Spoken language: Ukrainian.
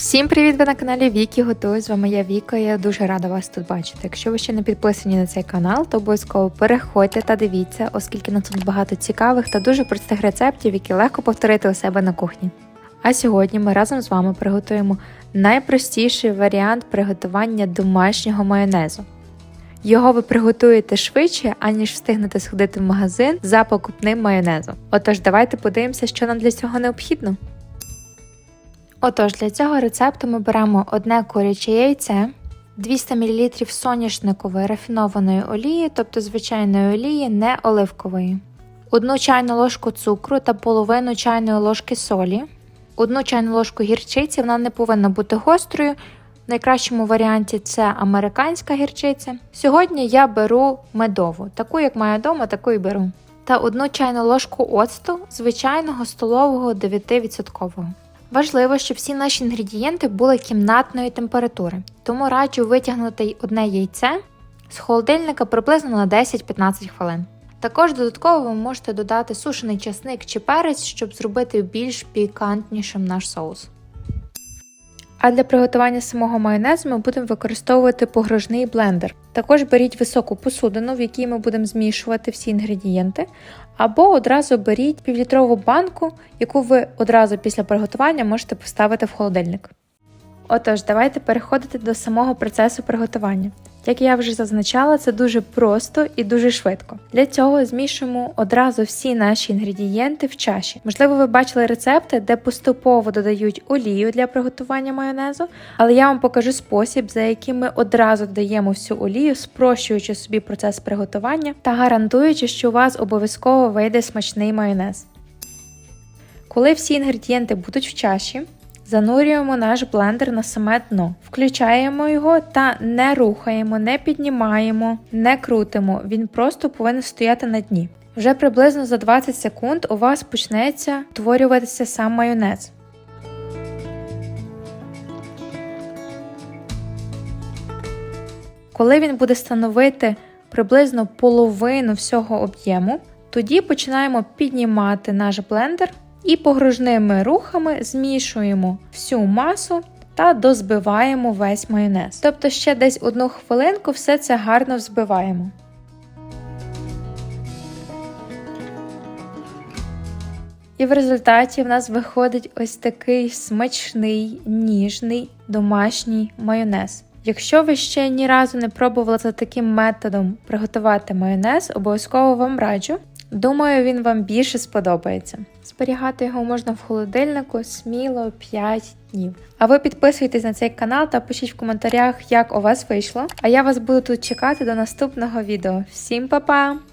Всім привіт! Ви на каналі Вікі Готую. З вами я Віка. Я дуже рада вас тут бачити. Якщо ви ще не підписані на цей канал, то обов'язково переходьте та дивіться, оскільки на тут багато цікавих та дуже простих рецептів, які легко повторити у себе на кухні. А сьогодні ми разом з вами приготуємо найпростіший варіант приготування домашнього майонезу. Його ви приготуєте швидше, аніж встигнете сходити в магазин за покупним майонезом. Отож, давайте подивимося, що нам для цього необхідно. Отож, для цього рецепту ми беремо одне куряче яйце, 200 мл соняшникової рафінованої олії, тобто звичайної олії, не оливкової, одну чайну ложку цукру та половину чайної ложки солі, одну чайну ложку гірчиці, вона не повинна бути гострою. В найкращому варіанті це американська гірчиця. Сьогодні я беру медову, таку як маю вдома, таку і беру. Та одну чайну ложку оцту звичайного столового 9%. Важливо, щоб всі наші інгредієнти були кімнатної температури, тому раджу витягнути одне яйце з холодильника приблизно на 10-15 хвилин. Також додатково ви можете додати сушений часник чи перець, щоб зробити більш пікантнішим наш соус. А для приготування самого майонезу ми будемо використовувати погружний блендер. Також беріть високу посудину, в якій ми будемо змішувати всі інгредієнти, або одразу беріть півлітрову банку, яку ви одразу після приготування можете поставити в холодильник. Отож, давайте переходити до самого процесу приготування. Як я вже зазначала, це дуже просто і дуже швидко. Для цього змішуємо одразу всі наші інгредієнти в чаші. Можливо, ви бачили рецепти, де поступово додають олію для приготування майонезу, але я вам покажу спосіб, за яким ми одразу додаємо всю олію, спрощуючи собі процес приготування та гарантуючи, що у вас обов'язково вийде смачний майонез. Коли всі інгредієнти будуть в чаші, Занурюємо наш блендер на саме дно, включаємо його та не рухаємо, не піднімаємо, не крутимо. Він просто повинен стояти на дні. Вже приблизно за 20 секунд у вас почнеться утворюватися сам майонез. Коли він буде становити приблизно половину всього об'єму, тоді починаємо піднімати наш блендер і погружними рухами змішуємо всю масу та дозбиваємо весь майонез. Тобто ще десь одну хвилинку все це гарно взбиваємо. І в результаті в нас виходить ось такий смачний, ніжний домашній майонез. Якщо ви ще ні разу не пробували за таким методом приготувати майонез, обов'язково вам раджу. Думаю, він вам більше сподобається. Зберігати його можна в холодильнику сміло 5 днів. А ви підписуйтесь на цей канал та пишіть в коментарях, як у вас вийшло. А я вас буду тут чекати до наступного відео. Всім па-па!